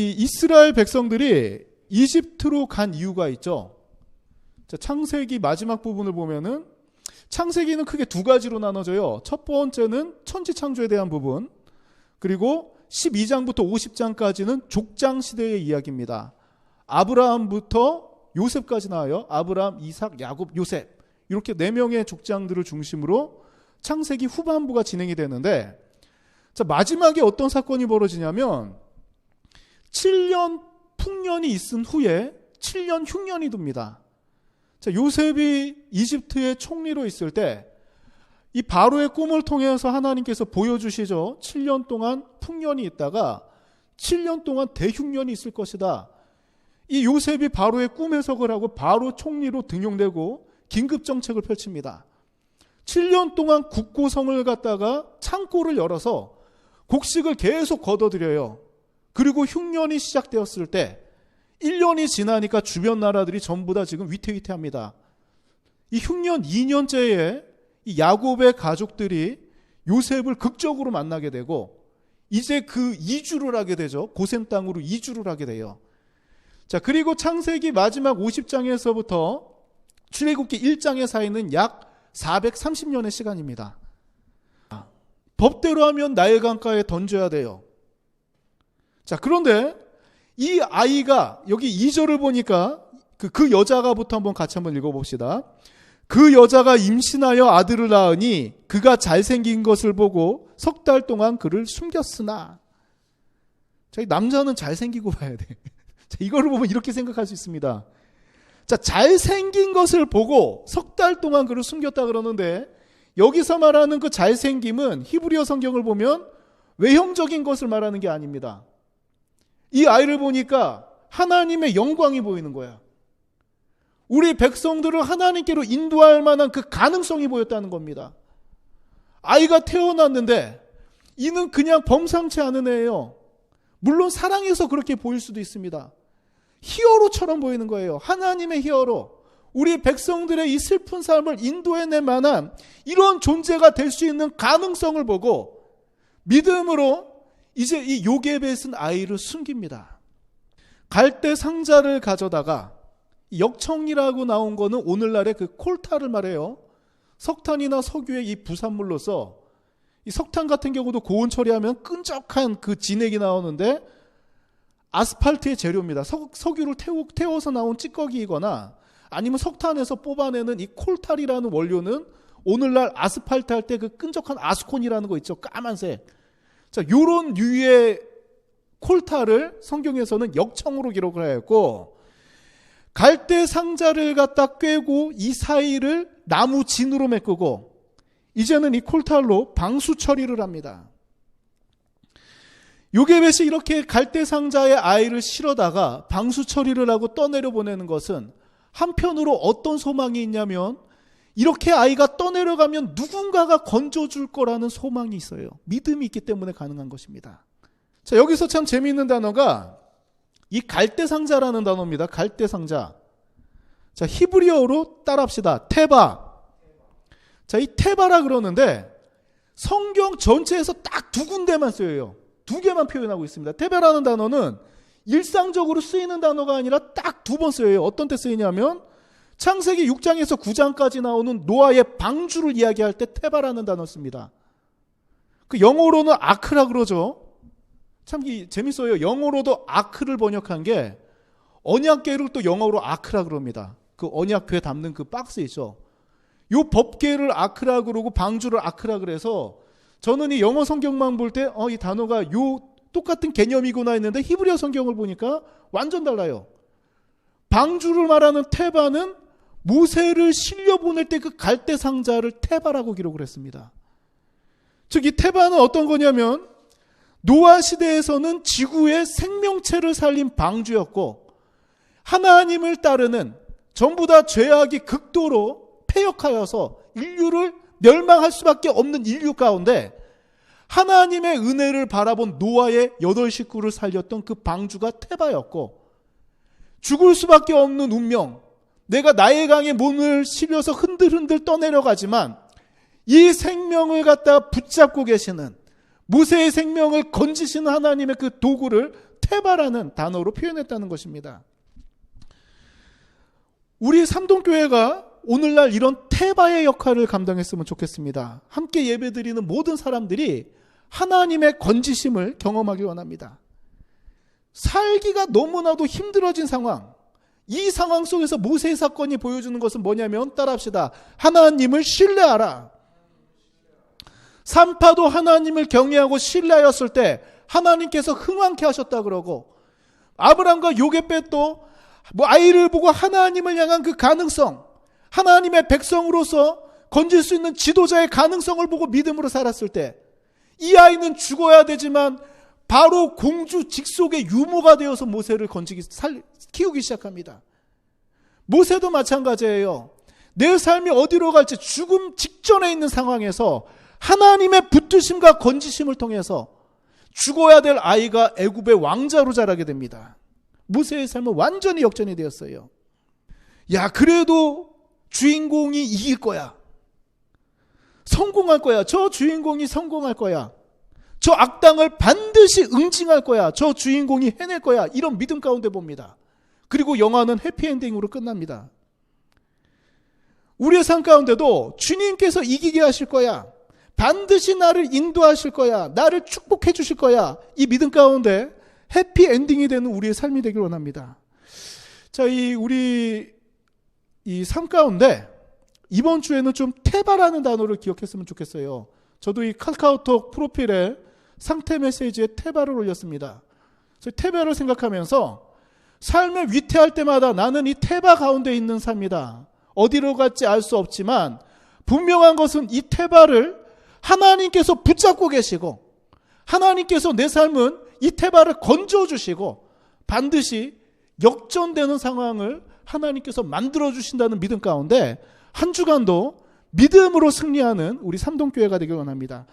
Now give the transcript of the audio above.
이 이스라엘 백성들이 이집트로 간 이유가 있죠. 자, 창세기 마지막 부분을 보면은 창세기는 크게 두 가지로 나눠져요. 첫 번째는 천지 창조에 대한 부분. 그리고 12장부터 50장까지는 족장 시대의 이야기입니다. 아브라함부터 요셉까지 나와요. 아브라함, 이삭, 야곱, 요셉. 이렇게 네 명의 족장들을 중심으로 창세기 후반부가 진행이 되는데 자, 마지막에 어떤 사건이 벌어지냐면 7년 풍년이 있은 후에 7년 흉년이 듭니다. 자, 요셉이 이집트의 총리로 있을 때 이 바로의 꿈을 통해서 하나님께서 보여주시죠. 7년 동안 풍년이 있다가 7년 동안 대흉년이 있을 것이다. 이 요셉이 바로의 꿈 해석을 하고 바로 총리로 등용되고 긴급 정책을 펼칩니다. 7년 동안 국고성을 갖다가 창고를 열어서 곡식을 계속 걷어들여요. 그리고 흉년이 시작되었을 때 1년이 지나니까 주변 나라들이 전부 다 지금 위태위태합니다. 이 흉년 2년째에 이 야곱의 가족들이 요셉을 극적으로 만나게 되고 이제 그 이주를 하게 되죠. 고센 땅으로 이주를 하게 돼요. 자, 그리고 창세기 마지막 50장에서부터 출애굽기 1장의 사이는 약 430년의 시간입니다. 법대로 하면 나의 강가에 던져야 돼요. 자, 그런데 이 아이가 여기 2절을 보니까 그, 그 여자가부터 한번 같이 한번 읽어봅시다. 그 여자가 임신하여 아들을 낳으니 그가 잘생긴 것을 보고 석 달 동안 그를 숨겼으나 저희 남자는 잘생기고 봐야 돼. 자, 이거를 보면 이렇게 생각할 수 있습니다. 자, 잘생긴 것을 보고 석 달 동안 그를 숨겼다 그러는데 여기서 말하는 그 잘생김은 히브리어 성경을 보면 외형적인 것을 말하는 게 아닙니다. 이 아이를 보니까 하나님의 영광이 보이는 거야. 우리 백성들을 하나님께로 인도할 만한 그 가능성이 보였다는 겁니다. 아이가 태어났는데 이는 그냥 범상치 않은 애예요. 물론 사랑해서 그렇게 보일 수도 있습니다. 히어로처럼 보이는 거예요. 하나님의 히어로. 우리 백성들의 이 슬픈 삶을 인도해낼 만한 이런 존재가 될 수 있는 가능성을 보고 믿음으로 이제 이 요게벳은 아이를 숨깁니다. 갈대 상자를 가져다가 역청이라고 나온 거는 오늘날의 그 콜타를 말해요. 석탄이나 석유의 이 부산물로서 이 석탄 같은 경우도 고온 처리하면 끈적한 그 진액이 나오는데 아스팔트의 재료입니다. 석, 석유를 태우, 태워서 나온 찌꺼기이거나 아니면 석탄에서 뽑아내는 이 콜탈이라는 원료는 오늘날 아스팔트 할 때 그 끈적한 아스콘이라는 거 있죠. 까만색. 자, 요런 류의 콜탈을 성경에서는 역청으로 기록을 하였고 갈대 상자를 갖다 꿰고 이 사이를 나무 진으로 메꾸고 이제는 이 콜탈로 방수 처리를 합니다. 요게벳이 이렇게 갈대 상자에 아이를 실어다가 방수 처리를 하고 떠내려 보내는 것은 한편으로 어떤 소망이 있냐면 이렇게 아이가 떠내려가면 누군가가 건져줄 거라는 소망이 있어요. 믿음이 있기 때문에 가능한 것입니다. 자, 여기서 참 재미있는 단어가 이 갈대 상자라는 단어입니다. 갈대 상자. 자, 히브리어로 따라합시다. 테바. 자, 이 테바라 그러는데 성경 전체에서 딱 두 군데만 쓰여요. 두 개만 표현하고 있습니다. 테바라는 단어는 일상적으로 쓰이는 단어가 아니라 딱 두 번 쓰여요. 어떤 때 쓰이냐면 창세기 6장에서 9장까지 나오는 노아의 방주를 이야기할 때 테바라는 단어 씁니다. 그 영어로는 아크라 그러죠. 참 재밌어요. 영어로도 아크를 번역한 게 언약계를 또 영어로 아크라 그럽니다. 그 언약궤 담는 그 박스 있죠. 요 법계를 아크라 그러고 방주를 아크라 그래서 저는 이 영어 성경만 볼 때 어 이 단어가 요 똑같은 개념이구나 했는데 히브리어 성경을 보니까 완전 달라요. 방주를 말하는 테바는 모세를 실려 보낼 때 그 갈대 상자를 테바라고 기록을 했습니다. 즉 이 테바는 어떤 거냐면 노아 시대에서는 지구의 생명체를 살린 방주였고 하나님을 따르는 전부 다 죄악이 극도로 폐역하여서 인류를 멸망할 수밖에 없는 인류 가운데 하나님의 은혜를 바라본 노아의 여덟 식구를 살렸던 그 방주가 테바였고 죽을 수밖에 없는 운명 내가 나의 강에 몸을 실려서 흔들흔들 떠내려가지만 이 생명을 갖다 붙잡고 계시는 무세의 생명을 건지시는 하나님의 그 도구를 테바라는 단어로 표현했다는 것입니다. 우리 삼동교회가 오늘날 이런 테바의 역할을 감당했으면 좋겠습니다. 함께 예배드리는 모든 사람들이 하나님의 건지심을 경험하기 원합니다. 살기가 너무나도 힘들어진 상황. 이 상황 속에서 모세의 사건이 보여주는 것은 뭐냐면 따라합시다. 하나님을 신뢰하라. 산파도 하나님을 경외하고 신뢰하였을 때 하나님께서 흥왕케 하셨다 그러고 아브람과 요게벳도 뭐 아이를 보고 하나님을 향한 그 가능성 하나님의 백성으로서 건질 수 있는 지도자의 가능성을 보고 믿음으로 살았을 때 이 아이는 죽어야 되지만 바로 공주 직속의 유모가 되어서 모세를 건지기 살, 키우기 시작합니다. 모세도 마찬가지예요. 내 삶이 어디로 갈지 죽음 직전에 있는 상황에서 하나님의 붙드심과 건지심을 통해서 죽어야 될 아이가 애굽의 왕자로 자라게 됩니다. 모세의 삶은 완전히 역전이 되었어요. 야, 그래도 주인공이 이길 거야. 성공할 거야. 저 주인공이 성공할 거야. 저 악당을 반드시 응징할 거야. 저 주인공이 해낼 거야. 이런 믿음 가운데 봅니다. 그리고 영화는 해피엔딩으로 끝납니다. 우리의 삶 가운데도 주님께서 이기게 하실 거야. 반드시 나를 인도하실 거야. 나를 축복해 주실 거야. 이 믿음 가운데 해피엔딩이 되는 우리의 삶이 되길 원합니다. 자, 이 우리 이 삶 가운데 이번 주에는 좀 테바라는 단어를 기억했으면 좋겠어요. 저도 이 카카오톡 프로필에 상태 메시지에 테바를 올렸습니다. 그래서 테바를 생각하면서 삶을 위태할 때마다 나는 이 테바 가운데 있는 삶이다. 어디로 갈지 알 수 없지만 분명한 것은 이 테바를 하나님께서 붙잡고 계시고 하나님께서 내 삶은 이 테바를 건져 주시고 반드시 역전되는 상황을 하나님께서 만들어 주신다는 믿음 가운데 한 주간도 믿음으로 승리하는 우리 삼동교회가 되길 원합니다.